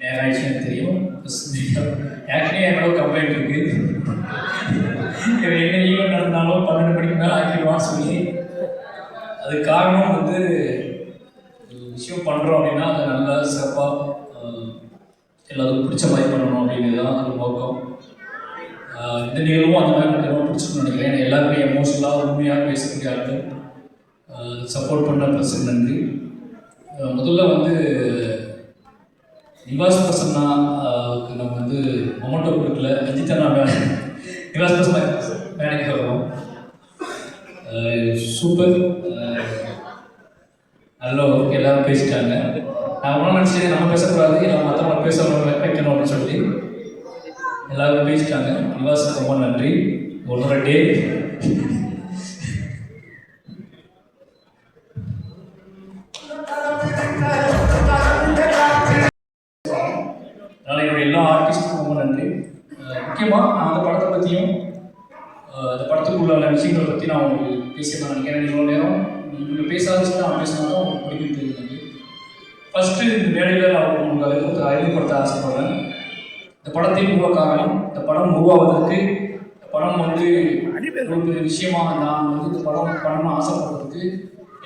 நேரம் ஆயிடுச்சு எனக்கு தெரியும் ஏற்கனவே என்னோட கம்ப்ளைண்ட் இருக்கு என்ன ஈவெண்ட் நடந்தாலும் பன்னெண்டு மணிக்கு மேலே ஆக்கிடுவான்னு சொல்லி அது காரணம் வந்து விஷயம் பண்ணுறோம் அப்படின்னா அதை நல்லா சிறப்பாக எல்லாத்துக்கும் பிடிச்ச மாதிரி பண்ணணும் அப்படிங்கிறது தான் அது நோக்கம் இந்த நிகழ்வும் அந்த மாதிரி எனக்கு ரொம்ப நினைக்கிறேன் ஏன்னா எல்லாருமே எமோஷனலாக உண்மையாக பேசக்கூடிய ஆட்கள் சப்போர்ட் பண்ண பிரச்சனை நன்றி முதல்ல வந்து நிவாஸ் பிரசன்னா நம்ம வந்து மொமட்டோ கொடுக்கல அஜித் அண்ணா நிவாஸ் பிரசன்னா மேடைக்கு வருவோம் சூப்பர் நல்ல ஒர்க் எல்லாரும் பேசிட்டாங்க. நான் ஒன்றும் நினச்சேன் நம்ம பேசக்கூடாது நம்ம மற்றவங்க பேசணும் வைக்கணும் அப்படின்னு சொல்லி. எல்லாரும் பேசிட்டாங்க. நிவாஸ் ரொம்ப நன்றி. ஒன்றரை டே அதனால் என்னுடைய எல்லா ஆர்டிஸ்ட்டுக்கும் ரொம்ப நன்றி. முக்கியமாக நான் அந்த படத்தை பற்றியும் அந்த படத்துக்குள்ள விஷயங்களை பற்றி நான் உங்களுக்கு பேசியிருந்தேன் நினைக்கிறேன். இவ்வளோ நேரம் நீங்கள் பேசாத நான் பேசினா தான் உங்களுக்கு பிடிக்கும் தெரியும் ஃபஸ்ட்டு இந்த மேடையில் நான் உங்களுக்கு அறிமுகத்தை அறிமுகப்படுத்த ஆசைப்படுறேன். இந்த படத்தின் மூல காரணம் இந்த படம் உருவாவதற்கு இந்த படம் வந்து ஒரு விஷயமா நான் வந்து இந்த படம் பண்ணணும்னு ஆசைப்படுறதுக்கு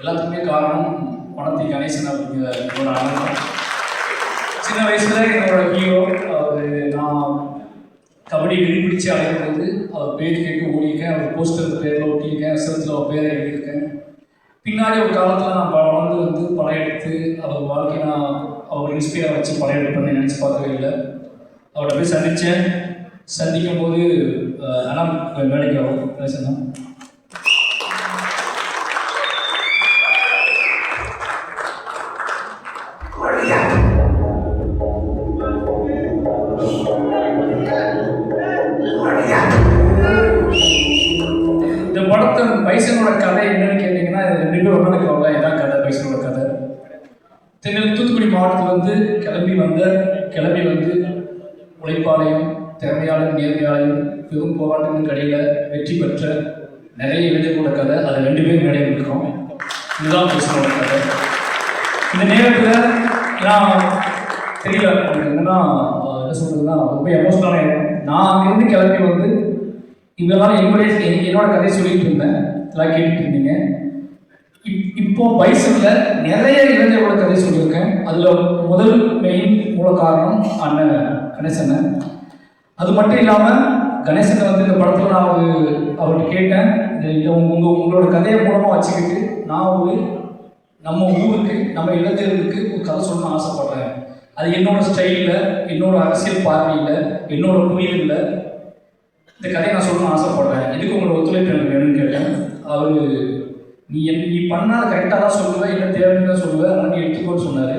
எல்லாத்துக்குமே காரணம் பணத்தை கணேசன் அப்படிங்கிற ஒரு அண்ணன் சின்ன வயசுல என்னோட கபடி வெளிப்பிடிச்சு அழைக்கும்போது அவர் பேர் கேட்டு ஓடியிருக்கேன். அவர் போஸ்டர் பேரில் ஒட்டியிருக்கேன். சிலத்தில் அவர் பேரை எழுதியிருக்கேன். பின்னாடி ஒரு காலத்தில் நான் ப- வளர்ந்து வந்து படம் எடுத்து அவர் வாழ்க்கையை நான் அவர் இன்ஸ்பயர் வச்சு படம் எடுப்பேன்னு நினச்சி பார்க்கவே இல்லை. அவரை போய் சந்தித்தேன் சந்திக்கும் போது ஆனால் வேலைக்கு ஆகும் பேசணும் பைசனோட கதை என்னன்னு கேட்டிங்கன்னா இது ரெண்டு பேர் ஒன்று கவலை இதான் கதை பைசனோட கதை. தென்னில் தூத்துக்குடி மாவட்டத்தில் வந்து கிளம்பி வந்த கிளம்பி வந்து உழைப்பாளையம் திறமையாளர் நேர்மையாளர் பெரும் போராட்டங்களுக்கு கடையில் வெற்றி பெற்ற நிறைய இளைஞர்களோட கதை. அது ரெண்டு பேரும் இடையில இதுதான் பைசனோட கதை. இந்த நேரத்தில் நான் தெரியல என்னன்னா என்ன சொல்றதுன்னா ரொம்ப எமோஷனலான நான் அங்கேருந்து கிளம்பி வந்து இந்த என்னுடைய எனக்கு என்னோட கதை சொல்லிட்டு இருந்தேன். எல்லாம் கேட்டுட்டு இருந்தீங்க. இப்- இப்போ வயசுல நிறைய இளைஞர்களோட கதை சொல்லியிருக்கேன். அதுல முதல் மெயின் மூல காரணம் அண்ணன் கணேசன். அது மட்டும் இல்லாம கணேசன் வந்து இந்த படத்துல நான் ஒரு அவர்கிட்ட கேட்டேன். இந்த- இதை உங்க உங்களோட கதையை மூலமா வச்சுக்கிட்டு நான் ஒரு நம்ம ஊருக்கு நம்ம இளைஞர்களுக்கு ஒரு கதை சொல்லணும்னு ஆசைப்படுறேன். அது என்னோட ஸ்டைலில் என்னோட அரசியல் பார்வையில் என்னோட புரிதலில் இந்த கதையை நான் சொல்லணும்னு ஆசைப்படுறேன். இதுக்கு உங்களோட ஒத்துழைப்பு எனக்கு வேணும்னு கேட்டேன். அவர் நீ என் நீ பண்ணால் கரெக்டாக தான் சொல்லுவேன் இல்லை தேவைன்னு தான் சொல்லுவேன் அதனால் நீ எடுத்துக்கோன்னு சொன்னார்.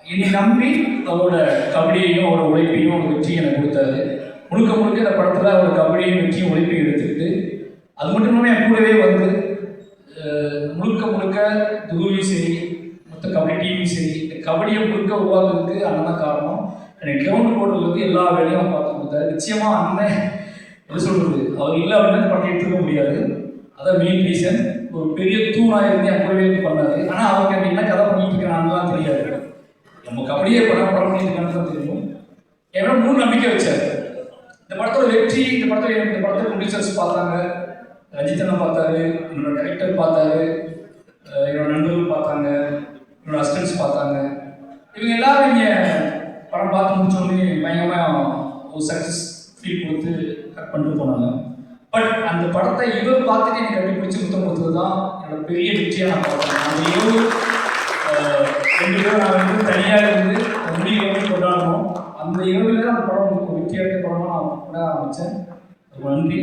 என்னை நம்பி அவரோட கபடியையும் அவரோட உழைப்பையும் ஒரு வெற்றியும் எனக்கு கொடுத்தாரு. முழுக்க முழுக்க இந்த படத்தில் அவர் கபடியும் வெற்றியும் உழைப்பையும் எடுத்துக்கிட்டு அது மட்டும் இல்லாமல் என் கூடவே வந்து முழுக்க முழுக்க துருவியும் சரி மொத்த கபடி டீமும் சரி இந்த கபடியை முழுக்க உருவாக்குறதுக்கு அண்ணன் தான் காரணம். எனக்கு கிரவுண்ட் போடுறதுக்கு எல்லா வேலையும் பார்த்து கொடுத்தாரு நிச்சயமாக அண்ணன் எப்படி சொல்றது? அவர் இல்லை அப்படின்னா படம் எடுத்துக்க முடியாது. அதான் மெயின் ரீசன் ஒரு பெரிய தூணாக இருந்து என் பண்ணாரு. ஆனால் அவருக்கு எனக்கு என்ன கதை பண்ணிட்டு இருக்கிறாங்கலாம் தெரியாது. நமக்கு அப்படியே படம் படம் பண்ணிட்டு இருக்கான்னு தெரியும். என்னோட மூணு நம்பிக்கை வச்சார். இந்த படத்தோட வெற்றி இந்த படத்தோட இந்த படத்தோட ப்ரொடியூசர்ஸ் பார்த்தாங்க. ரஞ்சித்தனை பார்த்தாரு என்னோட டைரக்டர் பார்த்தாரு என்னோட நண்பர்கள் பார்த்தாங்க என்னோட அசிஸ்டன்ஸ் பார்த்தாங்க. இவங்க எல்லாரும் இங்கே படம் பார்த்து முடிச்சோடனே பயங்கரமாக ஒரு சக்ஸஸ் ஃபீல் கொடுத்து கட் பண்ணிட்டு போனாங்க. பட் அந்த படத்தை இவர் பார்த்துட்டு எனக்கு கண்டுபிடிச்சு முத்தம் கொடுத்தது தான் என்னோட பெரிய வெற்றியாக நான் பார்த்தேன் அந்த இரவு ரெண்டு பேரும் நான் வந்து தனியாக இருந்து முடிவு வந்து கொண்டாடணும் அந்த இரவில் அந்த படம் ஒரு வெற்றியாக படமாக நான் கூட ஆரம்பித்தேன் ரொம்ப நன்றி.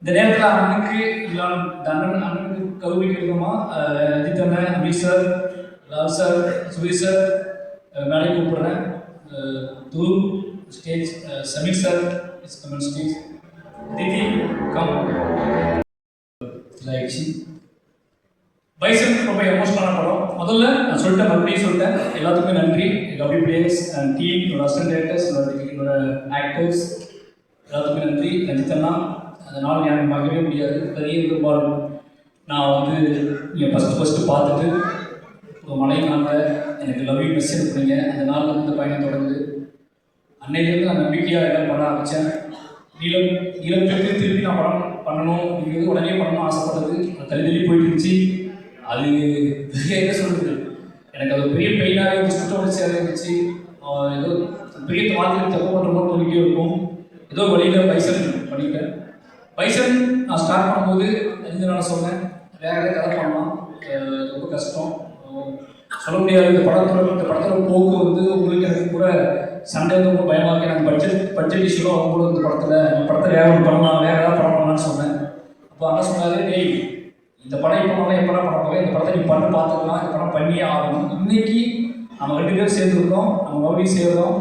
இந்த நேரத்தில் அண்ணனுக்கு இல்லாமல் அண்ணன் அண்ணனுக்கு கௌரவிக்க விதமாக அஜித் அண்ணன் Ameer sir Lal sir Suresh sir மேலே கூப்பிடுறேன். துரு stage ah, Sameer sir is comment stage திதி கம் லைக்ஸி பைசன் ரொம்ப எமோஷனலான படம். முதல்ல நான் சொல்லிட்டேன் மறுபடியும் சொல்லிட்டேன். எல்லாத்துக்குமே நன்றி. லவ்லி பிளேயர்ஸ் அண்ட் டீம் என்னோட அசிஸ்டன்ட் டேரக்டர்ஸ் என்னோட ஆக்டர்ஸ் எல்லாத்துக்குமே நன்றி. ரஞ்சித் அதனால் எனக்கு மகிழவே முடியாது. பெரிய பெரும்பாலும் நான் வந்து நீங்கள் ஃபஸ்ட்டு ஃபஸ்ட்டு பார்த்துட்டு ஒரு மழை நாளில் எனக்கு லவ்யூ மெசேஜ் பண்ணீங்க அந்த நாளில் இருந்து பயணம் தொடங்குது. அன்னையிலேருந்து நான் நம்பிக்கையாக எல்லாம் பண்ண ஆரம்பித்தேன் நீளம் நீளத்துக்கு திருப்பி நான் படம் பண்ணணும் அப்படிங்கிறது உடனே பண்ணணும் ஆசைப்பட்டது. அது தள்ளி தள்ளி போயிட்டு இருந்துச்சு. அது என்ன சொல்கிறது எனக்கு அது பெரிய பெயினாக இருந்துச்சு சுட்ட உடச்சியாக இருந்துச்சு. ஏதோ பெரிய மாதிரி தப்பு பண்ணுறோமோ சொல்லிட்டே இருக்கும். ஏதோ வழியில் பைசன் பண்ணிட்டேன். பைசன் நான் ஸ்டார்ட் பண்ணும்போது தெரிஞ்ச நான் சொன்னேன்? வேற ஏதாவது கதை பண்ணலாம். ரொம்ப கஷ்டம். சொல்ல முடியாது. இந்த படத்தோட இந்த படத்தோட போக்கு வந்து உங்களுக்கு எனக்கு கூட சண்டை வந்து ரொம்ப பயமாக இருக்கு எனக்கு பட்ஜெட் பட்ஜெட் இஷ்யூ அவங்களும் இந்த படத்தில் இந்த படத்தை வேற ஒன்று பண்ணலாம் வேற ஏதாவது படம் பண்ணலாம்னு சொன்னேன். அப்போ அண்ணா சொன்னாரு டேய் இந்த படம் இப்போ நல்லா எப்படா பண்ண இந்த படத்தை நீ பண்ணி பார்த்துக்கலாம் இந்த படம் பண்ணியே ஆகணும். இன்னைக்கு நம்ம ரெண்டு பேரும் சேர்ந்துருக்கோம். நம்ம மறுபடியும் சேர்றோம்.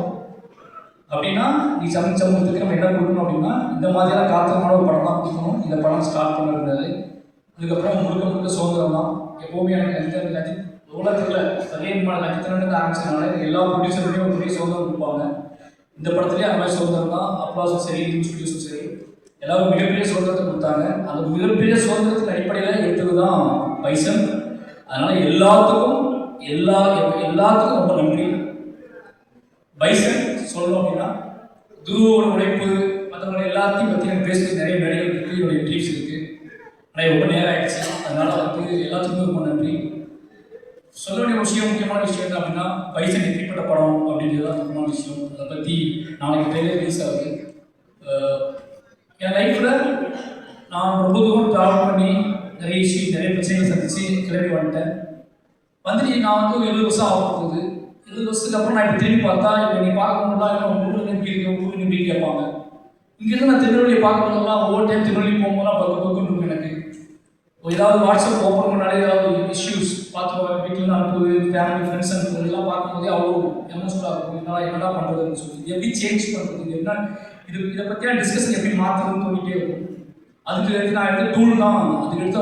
அப்படின்னா நீ சமைச்ச சமூகத்துக்கு நம்ம என்ன கொடுக்கணும் அப்படின்னா இந்த மாதிரியான காத்திரமான ஒரு படம் தான் கொடுக்கணும். இந்த படம் ஸ்டார்ட் பண்ணிருந்தது அதுக்கப்புறம் முழுக்க முழுக்க சுதந்திரம் தான். எப்போவுமே எனக்கு லஞ்சித் லஞ்சித் உலகத்தில் சரியமான லஞ்சித்தனு ஆரம்பிச்சதுனால எல்லா ப்ரொடியூசருமே ஒரு பெரிய சுதந்திரம் கொடுப்பாங்க. இந்த படத்துலேயே அந்த மாதிரி சுதந்திரம் தான் அப்ளாஸும் சரி ஸ்டுடியோஸும் சரி எல்லாரும் மிகப்பெரிய சுதந்திரத்தை கொடுத்தாங்க. அந்த மிகப்பெரிய சுதந்திரத்தின் அடிப்படையில் எடுத்தது தான் பைசன். அதனால் எல்லாத்துக்கும் எல்லா எல்லாத்துக்கும் ரொம்ப நன்றி. பைசன் சொல்லணும் அப்படின்னா துருவோட உழைப்பு மற்றவங்க எல்லாத்தையும் பற்றி எனக்கு பேசுறது நிறைய மேடைகள் இருக்குது என்னுடைய ட்ரீம்ஸ் இருக்குது ஆனால் ரொம்ப நேரம் ஆயிடுச்சு. அதனால வந்து எல்லாத்துக்கும் ரொம்ப நன்றி. சொல்ல வேண்டிய விஷயம் முக்கியமான விஷயம் என்ன அப்படின்னா பைசன் எப்படிப்பட்ட படம் அப்படின்றது தான் முக்கியமான விஷயம். அதை பற்றி நாளைக்கு ட்ரெயிலர் ரிலீஸ் ஆகுது என் லைஃப்பில் நான் ரொம்ப தூரம் ட்ராவல் பண்ணி நிறைய விஷயம் நிறைய பிரச்சனைகள் சந்தித்து கிளம்பி வந்துட்டேன். வந்துட்டு நான் வந்து எழுபது வருஷம் ஆக போகுது. எழுபது வருஷத்துக்கு அப்புறம் நான் இப்போ திரும்பி பார்த்தா இப்போ நீ பார்க்க முடியல இல்லை உங்க ஊரில் நம்பி இருக்கு உங்க ஊரில் எப்படி கேட்பாங்க. இங்கேருந்து நான் திருநெல்வேலியை பார்க்க போதெல்லாம் ஒவ்வொரு டைம் திருநெல்வேலி போகும்போதெல்லாம் பக்கு பக்குன்னு இருக்கும் எனக்கு. ஒரு ஏதாவது வாட்ஸ்அப் ஓப்பன் பண்ணாலே ஏதாவது இஷ்யூஸ் பார்த்து வீட்டில் அனுப்புது ஃபேமிலி ஃப்ரெண்ட்ஸ் அனுப்புது எல்லாம் பார்க்கும்போதே அவ்வளோ எமோஷனலாக இருக்கும். இதனால் என்னடா பண்ணுறதுன்னு சொல்லி எப்படி சேஞ்ச் பண்ணுறது என்ன இது இதை பற்றியான டிஸ்கஷன் எப்படி மாற்றணும்னு தோணிட்டே இருக்கும். அதுக்கு எடுத்து நான் எடுத்த டூல் தான் அதுக்கு எடுத்து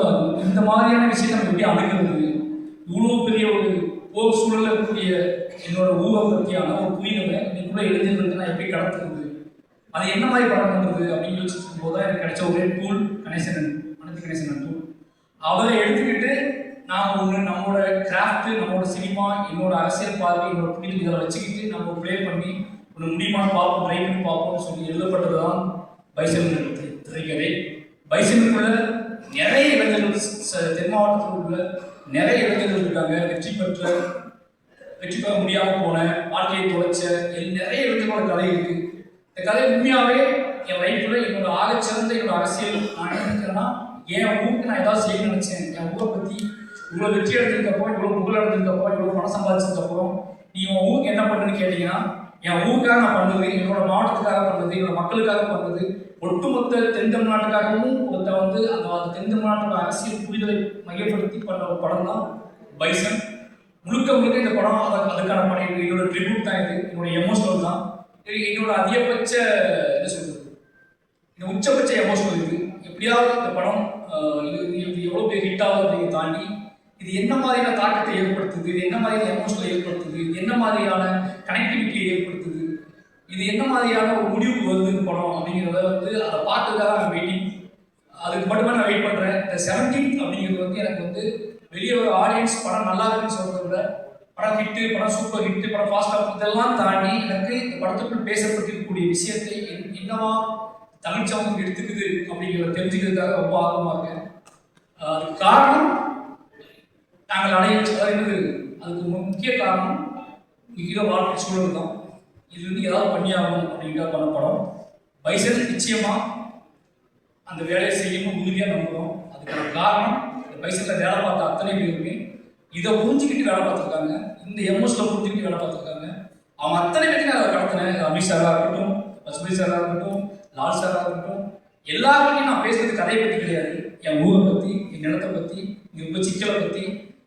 இந்த மாதிரியான விஷயத்தை நம்ம எப்படி அமைக்கிறது? இவ்வளோ பெரிய ஒரு போர் சூழலில் இருக்கக்கூடிய என்னோட ஊகம் பற்றியான ஒரு புரிதலை இன்னைக்குள்ள இளைஞர்களுக்கு நான் எப்படி கடத்துறது? அது என்ன மாதிரி படம் பண்ணுறது அப்படின்னு யோசிச்சுக்கும் போது தான் எனக்கு கிடைச்ச ஒரே டூல் கணேசன் அனைத்து கணேசன் டூல் அவரை எடுத்துக்கிட்டு நாம் ஒன்று நம்மளோட கிராஃப்ட் நம்மளோட சினிமா என்னோட அரசியல் பார்வை என்னோட புரிதல் இதில் வச்சுக்கிட்டு நம்ம ப்ளே பண்ணி ஒன்று முடியுமான்னு பார்ப்போம் ட்ரை பண்ணி பார்ப்போம்னு சொல்லி எழுதப்பட்டது தான் பைசன் திரைக்கதை. பைசனுக்குள்ள நிறைய இளைஞர்கள் ச- தென் மாவட்டத்தில் உள்ள நிறைய இளைஞர்கள் இருக்காங்க. வெற்றி பெற்ற வெற்றி பெற முடியாம போன வாழ்க்கையை தொலைச்ச நிறைய இளைஞர்களோட கதை இருக்கு. இந்த கதை உண்மையாவே என் லைஃப்ல என்னோட ஆகச்சிறந்த என்னோட அரசியல் நான் என்ன நினைக்கிறேன்னா என் ஊருக்கு நான் ஏதாவது செய்யணும்னு நினைச்சேன். என் ஊரை பத்தி இவ்வளவு வெற்றி எடுத்திருக்கப்போ இவ்வளவு புகழ் எடுத்திருக்கப்போ இவ்வளவு பணம் சம்பாதிச்சிருக்கப்போ நீ உன் ஊருக்கு என்ன பண்ணுன்னு கேட்டீங்கன்னா என் ஊருக்காக நான் பண்ணுது என்னோட மாவட்டத்துக்காக பண்ணுறது என்னோட மக்களுக்காக பண்ணுறது ஒட்டுமொத்த தென் தமிழ்நாட்டுக்காகவும் ஒருத்த வந்து அந்த அந்த தென் தமிழ்நாட்டோட அரசியல் புரிதலை மையப்படுத்தி பண்ண ஒரு படம் தான் பைசன். முழுக்க முழுக்க இந்த படம் அதுக்கான படம். என்னோட ட்ரிபியூட் தான் இது. என்னோட எமோஷனல் தான். என்னோட அதிகபட்ச என்ன சொல்றது? இந்த உச்சபட்ச எமோஷனல் இது. எப்படியாவது இந்த படம் இது எவ்வளோ பெரிய ஹிட் ஆகுறதை தாண்டி இது என்ன மாதிரியான தாக்கத்தை ஏற்படுத்துது? இது என்ன மாதிரியான எமோஷனை ஏற்படுத்துது? இது என்ன மாதிரியான கனெக்டிவிட்டியை ஏற்படுத்துது? இது என்ன மாதிரியான ஒரு முடிவுக்கு வருது படம் அப்படிங்கிறத வந்து அதை பார்த்துக்காக நான் வெயிட்டிங் அதுக்கு மட்டுமே நான் வெயிட் பண்ணுறேன் இந்த செவன்டீன் அப்படிங்கிறது வந்து எனக்கு வந்து வெளியே ஒரு ஆடியன்ஸ் படம் நல்லா இருக்குன்னு சொல்கிறத விட படம் ஹிட்டு படம் சூப்பர் ஹிட்டு படம் ஃபாஸ்ட் ஆஃப் இதெல்லாம் தாண்டி எனக்கு இந்த படத்துக்குள் பேசப்பட்டிருக்கக்கூடிய விஷயத்தை என்னவா தமிழ் சமூகம் எடுத்துக்குது அப்படிங்கிறத தெரிஞ்சுக்கிறதுக்காக ரொம்ப ஆர்வமாக இருக்கேன். அதுக்கு காரணம் நாங்கள் அடைய அறிந்தது அதுக்கு முக்கிய காரணம் மிக வாழ்க்கை சூழல் தான் இது வந்து ஏதாவது பண்ணியாகணும் அப்படிங்கிற பண்ண படம் பைசன் நிச்சயமாக அந்த வேலையை செய்யணும் உறுதியாக நம்புகிறோம் அதுக்கான காரணம் இந்த பைசனில் வேலை பார்த்த அத்தனை பேருமே இதை புரிஞ்சுக்கிட்டு வேலை பார்த்துருக்காங்க. இந்த எமோஷனில் புரிஞ்சுக்கிட்டு வேலை பார்த்துருக்காங்க. அவங்க அத்தனை பேருக்கு நான் அதை கடத்தினேன். அமித் சாராக இருக்கட்டும் பசுபதி சாராக இருக்கட்டும் லால் சாராக இருக்கட்டும். எல்லாருக்கிட்டையும் நான் பேசுறது கதையை பற்றி கிடையாது. என் ஊரை பற்றி என் நிலத்தை பற்றி இங்கே சிக்கலை பற்றி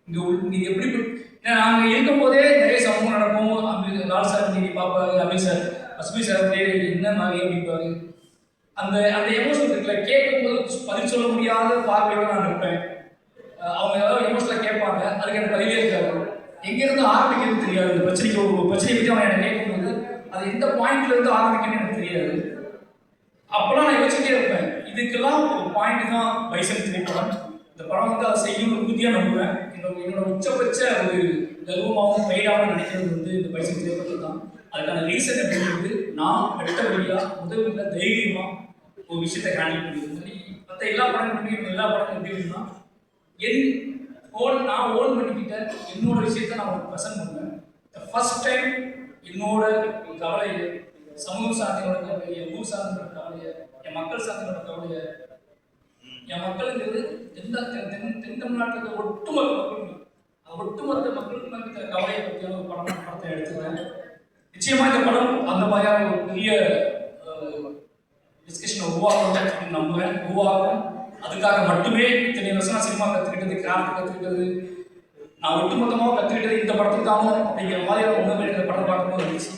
இங்கே உள் எப்படி ப- ஏன்னா நாங்கள் இருக்கும்போதே நிறைய சமூகம் நடக்கும். அமித் லால் சார் நீங்க பார்ப்பாரு அமித் சார் அஸ்மி சார் அப்படியே என்ன மாதிரி அப்படிப்பாரு அந்த அந்த எமோஷன் இருக்குல்ல கேட்கும்போது பதில் சொல்ல முடியாத பார்வையோட நான் இருப்பேன் அவங்க ஏதாவது எமோஷனலாக கேட்பாங்க அதுக்கு எனக்கு பதிலே இருக்காது. எங்கேருந்து ஆரம்பிக்கிறது தெரியாது. இந்த பிரச்சனைக்கு ஒரு பிரச்சனையை பற்றி அவன் என்னை கேட்கும்போது அது எந்த பாயிண்ட்ல இருந்து ஆரம்பிக்கணும்னு எனக்கு தெரியாது. அப்போலாம் நான் யோசிச்சுட்டே இருப்பேன். இதுக்கெல்லாம் ஒரு பாயிண்ட் தான் பைசன் திரைப்படம். இந்த படம் வந்து அதை செய்யும் உறுதியாக நம்புவேன். என்னோட என்னோட உச்சபட்ச ஒரு கர்வமாகவும் பெயராகவும் நினைக்கிறது வந்து இந்த பைசன் திரைப்படத்தில் தான். அதுக்கான ரீசன் அப்படிங்கிறது நான் அடுத்தபடியாக முதல்ல தைரியமாக ஒரு விஷயத்தை ஹேண்டில் பண்ணியிருந்தேன். மற்ற எல்லா படங்களுமே எல்லா படங்களும் எப்படி இருக்குன்னா என் ஓன் நான் ஓன் பண்ணிக்கிட்டேன் என்னோட விஷயத்த நான் உங்களுக்கு ப்ரெசென்ட் பண்ணுவேன். ஃபர்ஸ்ட் டைம் என்னோட கவலையை சமூக சார்ந்தோட கவலையை ஊர் சார்ந்தோட கவலையை என் மக்கள் சார்ந்தோட கவலையை என் மக்களுங்கிறது எந்த தென் தென் தமிழ்நாட்டில் ஒட்டுமொத்த மக்களும் ஒட்டுமொத்த மக்களுக்கு இந்த கவலையை பற்றியான ஒரு படம் படத்தை எடுத்துக்கிறேன். நிச்சயமா இந்த படம் அந்த மாதிரியான ஒரு பெரிய டிஸ்கஷனை உருவாக்கணும் அப்படின்னு நம்புவேன் உருவாகும் அதுக்காக மட்டுமே இத்தனை வருஷம் சினிமா கற்றுக்கிட்டது கிராஃப்ட் கற்றுக்கிட்டது நான் ஒட்டுமொத்தமாக கற்றுக்கிட்டது இந்த படத்துக்கு தான் அப்படிங்கிற மாதிரியான உணவு படம் பார்க்கும்போது இருந்துச்சு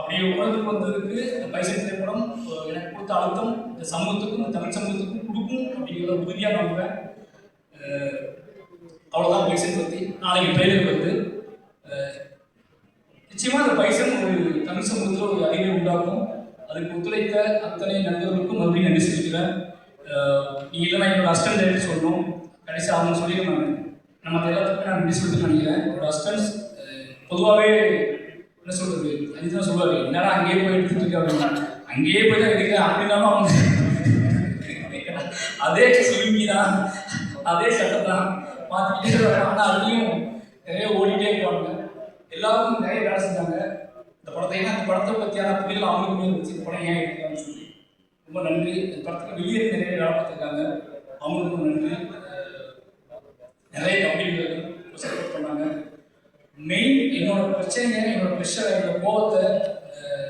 அப்படி உணர்ந்து வந்ததுக்கு அந்த பைசல் திரைப்படம் எனக்கு கொடுத்த அழுத்தம் இந்த சமூகத்துக்கும் இந்த தமிழ் சமூகத்துக்கும் கொடுக்கும் அப்படிங்கிறத உறுதியாக நம்புவேன். அவ்வளோதான் பைசன் பற்றி நாளைக்கு ட்ரெயிலர் வருது நிச்சயமாக இந்த பைசன் ஒரு தமிழ் சமூகத்தில் ஒரு அறிவை உண்டாக்கும். அதுக்கு ஒத்துழைத்த அத்தனை நண்பர்களுக்கும் மறுபடியும் நன்றி செலுத்துகிறேன் அஹ், நீ இல்லைனா என்னோட அஸ்டன்ட் டைரக்டர் சொல்லணும். கடைசி அவங்க சொல்லியிருந்தாங்க நம்ம எல்லாத்துக்குமே நான் நன்றி சொல்லிட்டு நினைக்கிறேன். என்னோட அஸ்டன்ஸ் பொதுவாகவே என்ன சொல்றது? அதுதான் சொல்லுவாரு என்னடா அங்கேயே போய் எடுத்துட்டு இருக்க? அப்படின்னா. அங்கேயே போய் தான் எடுக்கிறேன். அப்படின்னாலும் அவங்க அதே சுருங்கி தான் அதே சட்டை தான் மாற்றிக்கிட்டே வராங்க ஆனால் அதுலேயும் நிறைய ஓடிட்டே இருப்பாங்க. எல்லாருக்கும் நிறைய வேலை செஞ்சாங்க. இந்த படத்தை ஏன்னா இந்த படத்தை பற்றியான புரிதல் அவங்களுக்குமே இருந்துச்சு இந்த படம் ஏன் எடுக்கலாம்னு சொல்லி. ரொம்ப நன்றி. இந்த படத்துக்கு வெளியே நிறைய வேலை பார்த்துருக்காங்க. அவங்களுக்கும் நன்றி. நிறைய கம்பெனிகள் சப்போர்ட் பண்ணாங்க. மெயின் என்னோட பிரச்சனைங்க என்னோட ப்ரெஷர் என்னோட கோவத்தை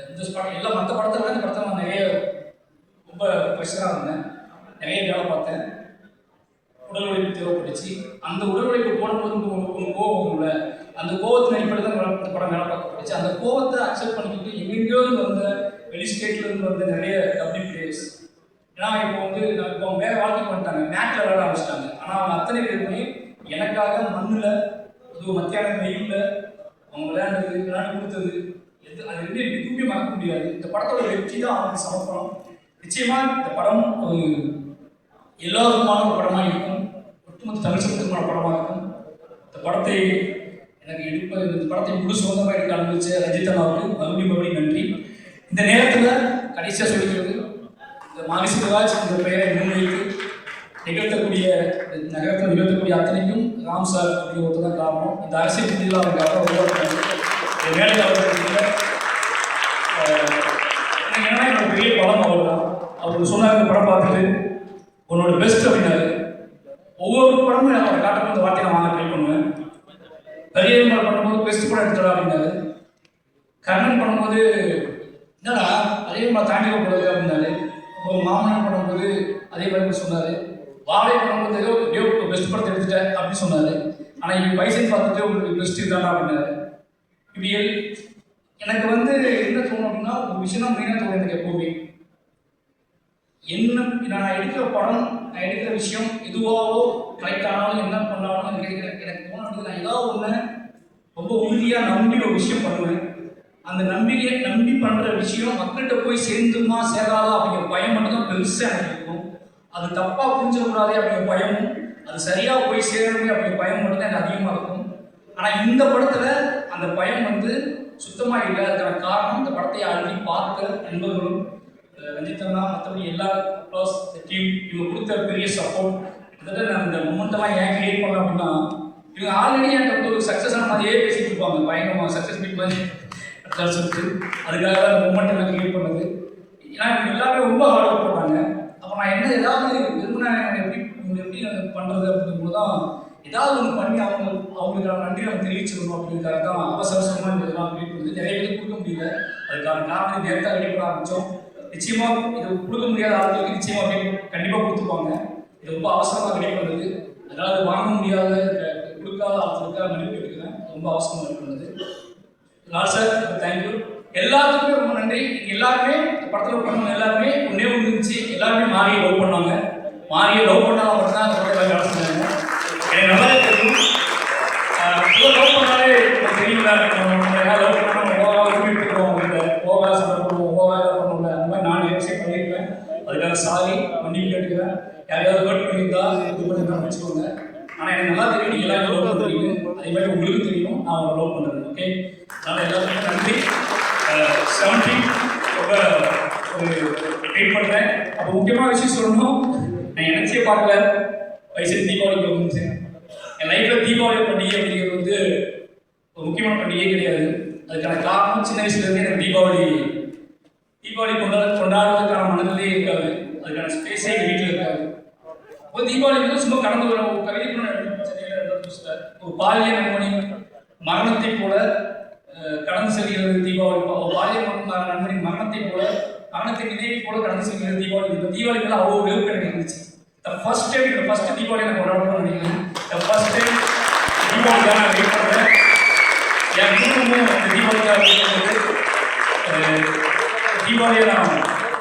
இந்த படம் எல்லா மற்ற படத்தை விட இந்த படத்தை நான் நிறைய ரொம்ப ப்ரெஷராக இருந்தேன். நிறைய வேலை பார்த்தேன். உடல் உழைப்பு தேவைப்பட்டுச்சு. அந்த உடல் உழைப்பு போடும்போது உங்களுக்கு ஒரு கோவம் இல்லை அந்த கோபத்தின் அடிப்படை தான் இந்த படம் வேலை பார்க்கப்பட்டுச்சு. அந்த கோவத்தை அக்செப்ட் பண்ணிக்கிட்டு எங்கெங்கயோ இருந்து வந்த வெளி ஸ்டேட்லேருந்து வந்த நிறைய கபடி பிளேயர்ஸ் ஏன்னா இப்போ வந்து நான் இப்போ வேறு வாழ்க்கை பண்ணிட்டாங்க மேட்டில் விளையாட ஆரம்பிச்சிட்டாங்க. ஆனால் அவங்க அத்தனை பேருமே எனக்காக மண்ணில் அது மத்தியானம் வெயில்ல அவங்க விளையாண்டது விளையாண்டு கொடுத்தது எது அது வந்து எதுவுமே மறக்க முடியாது. இந்த படத்தோட வெற்றி தான் அவங்களுக்கு சமர்ப்பணம். நிச்சயமா இந்த படம் ஒரு எல்லாருக்குமான ஒரு படமாக இருக்கும். ஒட்டுமொத்த தமிழ் சமூகத்துக்குமான படமாக இருக்கும். இந்த படத்தை எனக்கு எடுப்ப இந்த படத்தை முழு சொந்தமாக எடுக்க அனுபவிச்ச ரஜித் அண்ணாவுக்கு மறுபடியும் மறுபடியும் நன்றி. இந்த நேரத்தில் கடைசியாக சொல்லிக்கிறது இந்த மாரி சிவராஜ் என்ற பெயரை முன்வைத்து நிகழ்த்தக்கூடிய நகரத்தில் நிகழ்த்தக்கூடிய அத்தனைக்கும் ராம் சார் அப்படிங்கிற ஒருத்தர் தான் காரணம். இந்த அரசியல் ரீதியில் அவங்க அவரை உருவாக்குறாங்க இந்த வேலையில் அவர்களுக்கு எனக்கு என்னன்னா என்னோட பெரிய பலம் அவர் தான் அவர் சொன்னார் படம் பார்த்துட்டு உன்னோட பெஸ்ட் அப்படின்னாரு. ஒவ்வொரு படமும் அவரை காட்டும் இந்த வார்த்தையை நான் வாங்க ட்ரை பண்ணுவேன். பெரிய படம் பண்ணும்போது பெஸ்ட் படம் எடுத்துடா அப்படின்னாரு. கர்ணன் பண்ணும்போது என்னடா அதே மாதிரி தாண்டி போகிறது அப்படின்னாரு. மாமன் பண்ணும்போது அதே மாதிரி சொன்னார். வாழை பண்ணும்போது ஏதோ பெஸ்ட் படத்தை எடுத்துட்டேன் அப்படின்னு சொன்னார். ஆனால் இப்போ பைசன் பார்த்துட்டு உங்களுக்கு பெஸ்ட் இதுதானா அப்படின்னாரு. இப்படி எனக்கு வந்து என்ன தோணும் அப்படின்னா ஒரு விஷயம் தான் மெயினாக தோணும் எனக்கு எப்போவுமே. என்ன நான் எடுக்கிற படம் நான் எடுக்கிற விஷயம் எதுவாகவோ கரெக்ட் ஆனாலும் என்ன பண்ணாலும் எனக்கு எனக்கு எனக்கு நான் ஏதாவது ஒன்று ரொம்ப உறுதியாக நம்பி ஒரு விஷயம் பண்ணுவேன். அந்த நம்பிக்கையை நம்பி பண்ணுற விஷயம் மக்கள்கிட்ட போய் சேர்ந்துமா சேராதா அப்படிங்கிற பயம் மட்டும் தான் பெருசாக எனக்கு. இருக்கும் அது தப்பாக புரிஞ்சிடக்கூடாதே அப்படிங்கிற பயமும் அது சரியாக போய் சேரணுமே அப்படிங்கிற பயம் மட்டும் தான் எனக்கு அதிகமாக இருக்கும். ஆனால் இந்த படத்தில் அந்த பயம் வந்து சுத்தமாக இல்லை. அதுக்கான காரணம் இந்த படத்தை ஆல்ரெடி பார்த்த நண்பர்களும் அஹ் மற்றபடி எல்லா ப்ளஸ் டீம் இவங்க கொடுத்த பெரிய சப்போர்ட் கிட்டத்தட்ட நான் இந்த மொமெண்டமாக ஏன் கிரியேட் பண்ணேன் அப்படின்னா இவங்க ஆல்ரெடி என்கிட்ட ஒரு சக்ஸஸ் ஆன மாதிரியே பேசிட்டு இருப்பாங்க. பயங்கரமாக சக்ஸஸ் மீட் மாதிரி சொல்லிட்டு. அதுக்காக தான் அந்த மூமெண்ட் நான் கிரியேட் பண்ணது. ஏன்னா இவங்க எல்லாமே ரொம்ப ஹார்ட் ஒர்க் பண்ணாங்க. அப்போ நான் என்ன ஏதாவது விரும்பினா எப்படி எப்படி பண்ணுறது அப்படிங்கும்போது தான் ஏதாவது ஒன்று பண்ணி அவங்க அவங்களுக்கான நன்றி நம்ம தெரிவிச்சிடணும் அப்படிங்கிறதுக்காக தான் அவசர அவசரமாக இந்த இதெல்லாம் கிரியேட் பண்ணுது நிறைய பேர் கொடுக்க முடியல. அதுக்கான காரணம் நேரத்தாக ரெடி பண்ண ஆரம்பித்தோம் நிச்சயமாக இது கொடுக்க முடியாத ஆட்களுக்கு நிச்சயமாக அப்படி கண்டிப்பாக கொடுத்துப்பாங்க இது ரொம்ப அவசரமாக ரெடி பண்ணுது அது வாங்க முடியாத கொடுக்காத ஆட்களுக்காக மன்னிப்பு கேட்டுக்கிறேன் ரொம்ப அவசரமாக ரெடி பண்ணுது லால் சார் தேங்க்யூ எல்லாத்துக்குமே ரொம்ப நன்றி. எல்லாருமே படத்தில் ஒர்க் பண்ணவங்க எல்லாருமே ஒன்றே ஒன்று இருந்துச்சு. எல்லாருமே மாறியை லவ் பண்ணாங்க மாறியை லவ் பண்ணாங்க மட்டும்தான் அந்த படத்தில் வேலை செஞ்சாங்க எனக்கு நல்லாவே தெரியும். லவ் பண்ணாலே தெரியும் லவ் பண்ணாமல் ஓவராக உரிமை இருக்கோம் அவங்கள்ட்ட. ஓவராக சண்டை பண்ணுவோம் ஓவராக இதை பண்ணுவோம்ல. அந்த மாதிரி நான் எக்ஸ்பெக்ட் பண்ணியிருக்கேன் அதுக்காக சாரி மன்னிப்பு கேட்டுக்கிறேன். யாரையாவது ஹர்ட் பண்ணியிருந்தா இது பண்ணி தான் வச்சுக்கோங்க. ஆனால் எனக்கு நல்லா தெரியும் நீங்கள் எல்லாருமே லவ் பண்ணுறீங்க அதே மாதிரி உங்களுக்கு தெரியும் நான் அவங்களை லவ் பண்ணுறேன் ஓகே அதனால் எல்லாருக்கும் நன்றி. செவன்டி ரொம்ப ஒரு வெயிட் பண்ணுறேன் அப்போ முக்கியமான விஷயம் சொல்லணும் நான் நினச்சே பார்க்கல வயசு தீபாவளி வந்து என் லைஃப்பில் தீபாவளி பண்டிகை அப்படிங்கிறது வந்து ஒரு முக்கியமான பண்டிகை கிடையாது அதுக்கான காரணம் சின்ன வயசுலேருந்து எனக்கு தீபாவளி தீபாவளி கொண்டாட கொண்டாடுறதுக்கான மனநிலையே இருக்காது அதுக்கான ஸ்பேஸே எங்கள் வீட்டில் இருக்காது இப்போ தீபாவளி வந்து சும்மா கடந்து வர கவிதை கூட நான் ஒரு பாலியல் மரணத்தை போல கடந்து செல்கிறது தீபாவளி பாலியல் நண்பரின் மரணத்தை போல மரணத்தை நினைவை போல கடந்து செல்கிறது தீபாவளி இப்போ தீபாவளி மேல அவ்வளோ வெறுப்பு எனக்கு இருந்துச்சு. த ஃபர்ஸ்ட் டைம் இந்த ஃபர்ஸ்ட் தீபாவளி நான் கொண்டாடணும்னு நினைக்கிறேன். த ஃபர்ஸ்ட் டைம் தீபாவளி தான் நான் வெயிட் பண்ணுறேன் என் குடும்பமும் அந்த தீபாவளிக்காக wait பண்ணுது. தீபாவளியை நான்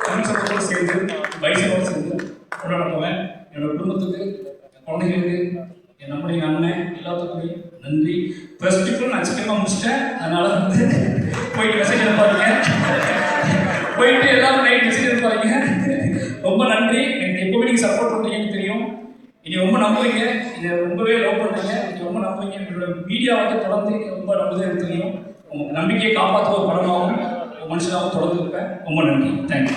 சமூகத்தோடு சேர்ந்து வயசோடு சேர்ந்து கொண்டாட போவேன். என்னோட குடும்பத்துக்கு குழந்தைகளுக்கு குழந்தைங்களுக்கு என் நம்முடைய அண்ணன் எல்லாத்துக்குமே நன்றி. ப்ளஸ் பீப்புள் நான் சிக்கமாக முடிச்சிட்டேன். அதனால வந்து போயிட்டு மெசேஜ் அனுப்பாதீங்க போயிட்டு எல்லாரும் நைட் மெசேஜ் அனுப்பாதீங்க ரொம்ப நன்றி. எனக்கு எப்பவுமே நீங்கள் சப்போர்ட் பண்ணுறீங்கன்னு தெரியும். இனி ரொம்ப நம்புவீங்க. இதை ரொம்பவே லவ் பண்ணுறீங்க நீங்கள் ரொம்ப நம்புவீங்க. என்னோட மீடியா வந்து தொடர்ந்து ரொம்ப நம்புதே எனக்கு தெரியும். உங்கள் நம்பிக்கையை காப்பாற்ற ஒரு படமாகவும் மனுஷனாகவும் தொடர்ந்து இருப்பேன். ரொம்ப நன்றி. தேங்க்யூ